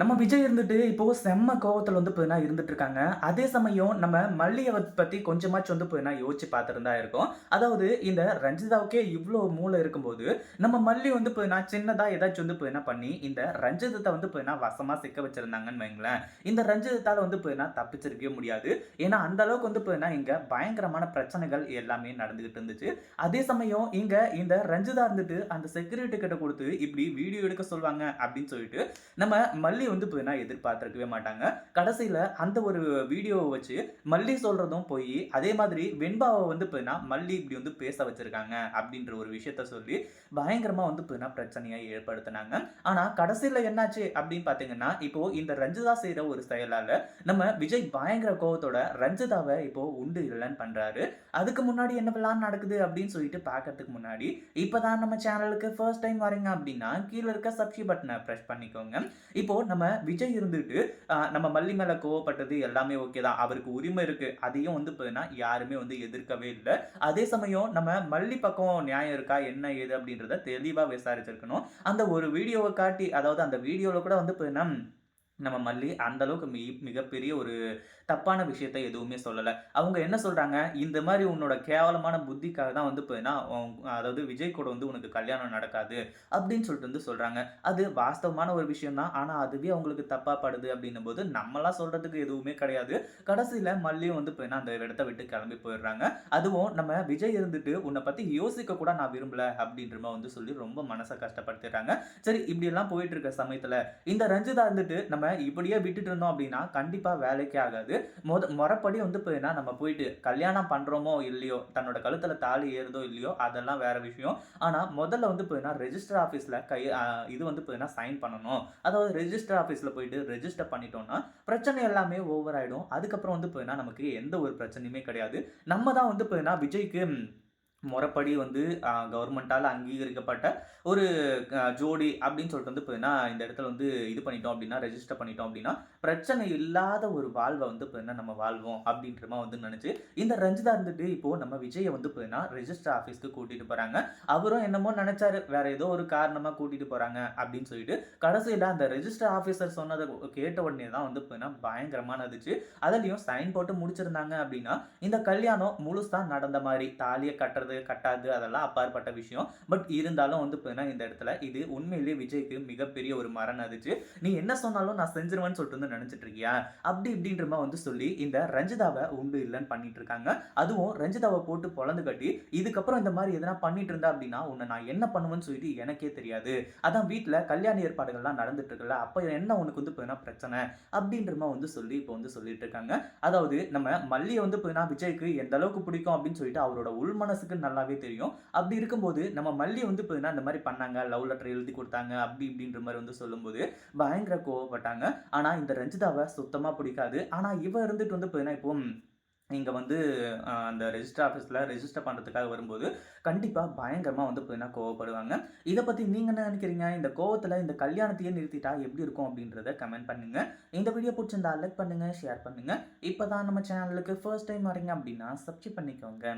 நம்ம விஜய் இருந்துட்டு இப்போ செம்ம கோவத்தில் வந்து போயினா இருந்துட்டு இருக்காங்க. அதே சமயம் நம்ம மல்லியை பற்றி கொஞ்சமாச்சும் வந்து போய்னா யோசிச்சு பார்த்துருந்தா இருக்கும் இருக்கோம். அதாவது இந்த ரஞ்சிதாவுக்கே இவ்வளோ மூளை இருக்கும்போது, நம்ம மல்லி வந்து போயினா சின்னதாக ஏதாச்சும் வந்து போயினா பண்ணி, இந்த ரஞ்சிதத்தை வந்து போய்னா வசமாக சிக்க வச்சிருந்தாங்கன்னு வைங்களேன். இந்த ரஞ்சிதத்தால் வந்து போய்னா தப்பிச்சிருக்கவே முடியாது. ஏன்னா அந்த அளவுக்கு வந்து போயினா இங்கே பயங்கரமான பிரச்சனைகள் எல்லாமே நடந்துகிட்டு இருந்துச்சு. அதே சமயம் இங்கே இந்த ரஞ்சிதா இருந்துட்டு அந்த செக்யூரிட்டி கிட்ட கொடுத்து இப்படி வீடியோ எடுக்க சொல்வாங்க அப்படின்னு சொல்லிட்டு, நம்ம மல்லி வந்து போயினா எதிர்பார்த்துருக்கவே மாட்டாங்க. கடைசியில் அந்த ஒரு வீடியோவை வச்சு மல்லி சொல்கிறதும் போய் அதே மாதிரி வெண்பாவை வந்து போயினா மல்லி இப்படி வந்து பேச வச்சுருக்காங்க அப்படின்ற ஒரு விஷயத்த சொல்லி பயங்கரமாக வந்து போயினா பிரச்சனையை ஏற்படுத்தினாங்க ஆனால் கடைசியில் என்னாச்சு அப்படின்னு பார்த்தீங்கன்னா, இப்போ இந்த ரஞ்சிதா செய்கிற ஒரு செயலால் நம்ம விஜய் பயங்கர கோவத்தோட ரஞ்சிதாவை இப்போ உண்டு இல்லைன்னு பண்ணுறாரு அதுக்கு முன்னாடி என்னவெல்லாம் நடக்குது அப்படின்னு சொல்லிட்டு பார்க்கறதுக்கு முன்னாடி, இப்போ தான் நம்ம சேனலுக்கு ஃபர்ஸ்ட் டைம் வரீங்க அப்படின்னா, கீழே இருக்க சப்ஸ்கிரைப் பட்டனை ப்ரெஸ் பண்ணிக்கோங்க. இப்போ நம்ம விஜய் இருந்துட்டு நம்ம மல்லி மேல கோவப்பட்டது எல்லாமே ஓகே தான். அவருக்கு உரிமை இருக்கு. அதையும் வந்து பார்த்தீங்கன்னா யாருமே வந்து எதிர்க்கவே இல்லை அதே சமயம் நம்ம மல்லி பக்கம் நியாயம் இருக்கா? என்ன ஏது? அப்படின்றத தெளிவாக விசாரிச்சிருக்கணும். அந்த ஒரு வீடியோவை காட்டி அதாவது அந்த வீடியோவில் கூட வந்து பார்த்தீங்கன்னா நம்ம மல்லி அந்த அளவுக்கு மி மிகப்பெரிய ஒரு தப்பான விஷயத்த எதுவுமே சொல்லலை அவங்க என்ன சொல்கிறாங்க "இந்த மாதிரி உன்னோட கேவலமான புத்திக்காக தான் வந்து போயின்னா அதாவது விஜய் கூட வந்து உனக்கு கல்யாணம் நடக்காது." அப்படின்னு சொல்லிட்டு வந்து சொல்கிறாங்க அது வாஸ்தவமான ஒரு விஷயம் தான். ஆனால் அதுவே அவங்களுக்கு தப்பா படுது அப்படின்னும்போது, நம்மலாம் சொல்கிறதுக்கு எதுவுமே கிடையாது. கடைசியில் மல்லியும் வந்து போயின்னா அந்த இடத்த விட்டு கிளம்பி போயிடுறாங்க. அதுவும் நம்ம விஜய் இருந்துட்டு, உன்னை பற்றி யோசிக்க கூட நான் விரும்பலை அப்படின்ற வந்து சொல்லி ரொம்ப மனசை கஷ்டப்படுத்திடுறாங்க. சரி இப்படியெல்லாம் போயிட்டு இருக்க சமயத்தில் இந்த ரஞ்சிதா இருந்துட்டு நம்ம இப்படியே விட்டுட்டு இருந்தோம் அப்படின்னா, கண்டிப்பாக வேலைக்கே ஆகாது. மொத முறப்படி வந்து பார்த்தீங்கன்னா, நம்ம போயிட்டு கல்யாணம் பண்ணுறோமோ இல்லையோ, தன்னோட கழுத்தில் தாலி ஏறுதோ இல்லையோ, அதெல்லாம் வேற விஷயம். ஆனால் முதல்ல வந்து பார்த்தீங்கன்னா, ரெஜிஸ்டர் ஆஃபீஸில் கை இது வந்து பார்த்தீங்கன்னா சைன் பண்ணணும். அதாவது ரெஜிஸ்டர் ஆஃபீஸில் போயிட்டு ரெஜிஸ்டர் பண்ணிட்டோம்னா, பிரச்சனை எல்லாமே ஓவர் ஆகிடும் அதுக்கப்புறம் வந்து பார்த்தீங்கன்னா, நமக்கு எந்த ஒரு பிரச்சனையுமே கிடையாது. நம்ம தான் வந்து பார்த்தீங்கன்னா, விஜய்க்கு முறைப்படி வந்து கவர்மெண்ட்டால் அங்கீகரிக்கப்பட்ட ஒரு ஜோடி அப்படின்னு சொல்லிட்டு வந்து பார்த்தீங்கன்னா, இந்த இடத்துல வந்து இது பண்ணிட்டோம் அப்படின்னா, ரெஜிஸ்டர் பண்ணிட்டோம் அப்படின்னா, பிரச்சனை இல்லாத ஒரு வாழ்வை வந்து பார்த்தீங்கன்னா, நம்ம வாழ்வோம் அப்படின்ற வந்து நினச்சி இந்த ரஞ்சிதா இருந்துட்டு இப்போது நம்ம விஜயை வந்து பார்த்தீங்கன்னா, ரெஜிஸ்டர் ஆஃபீஸ்க்கு கூட்டிட்டு போகிறாங்க அவரும் என்னமோ நினச்சாரு வேற ஏதோ ஒரு காரணமாக கூட்டிட்டு போகிறாங்க அப்படின்னு சொல்லிட்டு, கடைசியில் அந்த ரெஜிஸ்டர் ஆஃபீஸர் சொன்னதை கேட்ட உடனே தான் வந்து பார்த்தீங்கன்னா, பயங்கரமா நடிச்சு, அதுலேயும் சைன் போட்டு முடிச்சிருந்தாங்க அப்படின்னா, இந்த கல்யாணம் முழுசாக நடந்த மாதிரி தாலியை கட்டுறது, கட்டாது அதெல்லாம் அப்பாற்பட்ட விஷயம். பட் இருந்தாலும் வந்து பார்த்தீங்கன்னா, இந்த இடத்துல இது உண்மையிலேயே விஜய்க்கு மிகப்பெரிய ஒரு மரண அதுச்சு "நீ என்ன சொன்னாலும் நான் செஞ்சுருவேன்னு சொல்லிட்டு வந்து நினச்சிட்டு இருக்கியா?" அப்படி இப்படின்ற மாதிரி வந்து சொல்லி, இந்த ரஞ்சிதாவை உண்டு இல்லைன்னு பண்ணிட்டு இருக்காங்க. அதுவும் ரஞ்சிதாவை போட்டு பொழந்து கட்டி, "இதுக்கப்புறம் இந்த மாதிரி எதனா பண்ணிட்டு இருந்தா அப்படின்னா, உன்னை நான் என்ன பண்ணுவேன்னு சொல்லிட்டு எனக்கே தெரியாது. அதான் வீட்டில் கல்யாண ஏற்பாடுகள்லாம் நடந்துட்டு இருக்குல்ல, அப்போ என்ன உனக்கு வந்து பார்த்தீங்கன்னா பிரச்சனை?" அப்படின்ற மாதிரி வந்து சொல்லி இப்போ வந்து சொல்லிட்டு இருக்காங்க. அதாவது நம்ம மல்லியை வந்து பார்த்தீங்கன்னா, விஜய்க்கு எந்த அளவுக்கு பிடிக்கும் அப்படின்னு சொல்லிட்டு அவரோட உள் மனசுக்கு நல்லாவே தெரியும். அப்படி இருக்கும்போது நம்ம மல்லி வந்து பார்த்தீங்கன்னா, இந்த மாதிரி பண்ணாங்க, லவ் லெட்டர் எழுதி கொடுத்தாங்க அப்படி இப்படின்ற மாதிரி வந்து சொல்லும்போது, பயங்கர கோவப்பட்டாங்க. ஆனா இந்த ரஞ்சிதாவை சுத்தமா பிடிக்காது. ஆனா இவ இருந்துட்டு வந்து பார்த்தீங்கன்னா, இப்போ இங்கே வந்து அந்த ரெஜிஸ்டர் ஆஃபீஸில் ரெஜிஸ்டர் பண்ணுறதுக்காக வரும்போது, கண்டிப்பாக பயங்கரமாக வந்து பார்த்தீங்கன்னா கோவப்படுவாங்க. இதை பற்றி நீங்கள் என்ன நினைக்கிறீங்க இந்த கோவத்தில் இந்த கல்யாணத்தையே நிறுத்திட்டா எப்படி இருக்கும் அப்படின்றத கமெண்ட் பண்ணுங்கள் இந்த வீடியோ பிடிச்சிருந்தா லைக் பண்ணுங்கள் ஷேர் பண்ணுங்கள் இப்போ தான் நம்ம சேனலுக்கு ஃபர்ஸ்ட் டைம் வரீங்க அப்படின்னா, சப்ஸ்கிரைப் பண்ணிக்கோங்க.